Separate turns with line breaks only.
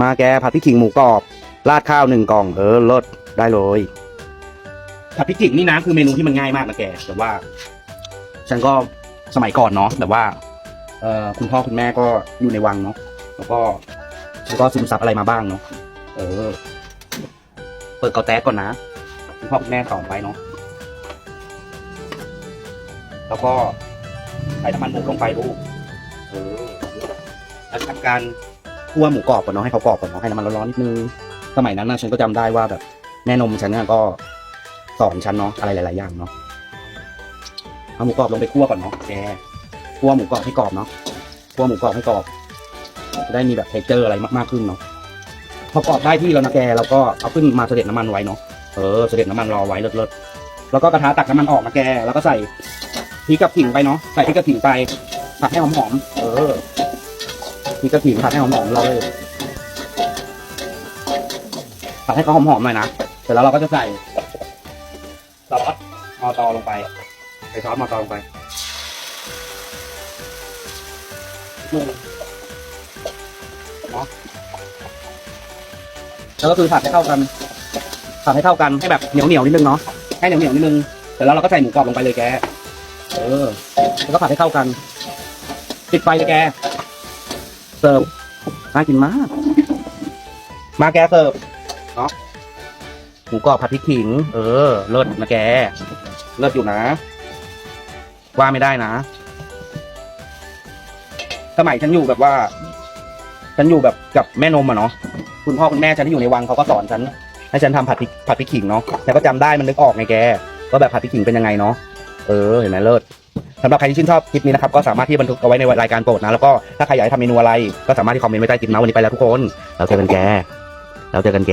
มาแกผัดพริกขิงหมูกรอบ ราดข้าวหนึ่งกล่อง เออเลิศได้เลยผัดพริกขิงนี่นะคือเมนูที่มันง่ายมากนะแกแต่ว่า ฉันก็สมัยก่อนเนาะแบบว่าเอ่อคุณพ่อคุณแม่ก็อยู่ในวังเนาะแล้วก็ฉันก็ซึมซับอะไรมาบ้างเนาะเออ เปิดเกาแต๊กก่อนนะคุณพ่อคุณแม่สอนไว้เนาะแล้วก็ใส่น้ำมันหมูลงไปลูกเออแล้วทำการ คั่วหมูกรอบก่อนเนาะให้เขากรอบก่อนเนาะให้น้ำมันร้อนๆนิดนึงสมัยนั้นนะฉันก็จำได้ว่าแบบแม่นมฉันเนี่ยก็สอนฉันเนาะอะไรหลายๆอย่างเนาะเอาหมูกรอบลงไปคั่วก่อนเนาะแกคั่วหมูกรอบให้กรอบเนาะคั่วหมูกรอบให้กรอบจะได้มีแบบเทคเจอร์อะไรมากๆขึ้นเนาะพอกรอบได้ที่แล้วนะแกเราก็เอาขึ้นมาเสด็จน้ำมันไว้เนาะเออเสด็จน้ำมันรอไว้เลิศๆแล้วก็กระทะตักน้ำมันออกนะแก แล้วก็ใส่พริกกับขิงไปเนาะใส่พริกกับขิงไปผัดให้หอมๆเออ พริกกับขิงผัดให้หอมๆเลยผัดให้เขาหอมๆหน่อยนะ เสร็จแล้วเราก็จะใส่ซอสมอตอลงไปใส่ซอสมอตอลงไปหนึ่งเนาะแล้วก็คือผัดให้เข้ากัน ผัดให้เข้ากันให้แบบเหนียวเหนียวๆนิดนึงเนาะ ให้เหนียวเหนียวๆนิดนึง เสร็จแล้วเราก็ใส่หมูกรอบลงไปเลยแก เออ แล้วก็ผัดให้เข้ากัน ปิดไฟเลยแก เสิร์ฟน่ากินมาก มาแกเสิร์ฟเนาะหมูกรอบผัดพริกขิง เออ เลิศนะแก เลิศอยู่นะ ว่าไม่ได้นะ สมัยฉันอยู่แบบว่า ฉันอยู่แบบกับแม่นมอะเนาะ คุณพ่อคุณแม่ฉันที่อยู่ในวังเขาก็สอนฉัน ให้ฉันทำผัดพริกผัดพริกขิงเนาะแต่ก็จำได้มันนึกออกไงแกว่าแบบผัดพริกขิงเป็นยังไงเนาะ เออ เห็นไหมเลิศ สำหรับใครที่ชื่นชอบคลิปนี้นะครับก็สามารถที่บันทึกเอาไว้ในรายการโปรดนะแล้วก็ถ้าใครอยากให้ทำเมนูอะไร ก็สามารถที่คอมเมนต์ไว้ใต้คลิปนะวันนี้ไปแล้วทุกคนเราเจอกันแกเราเจอกันแก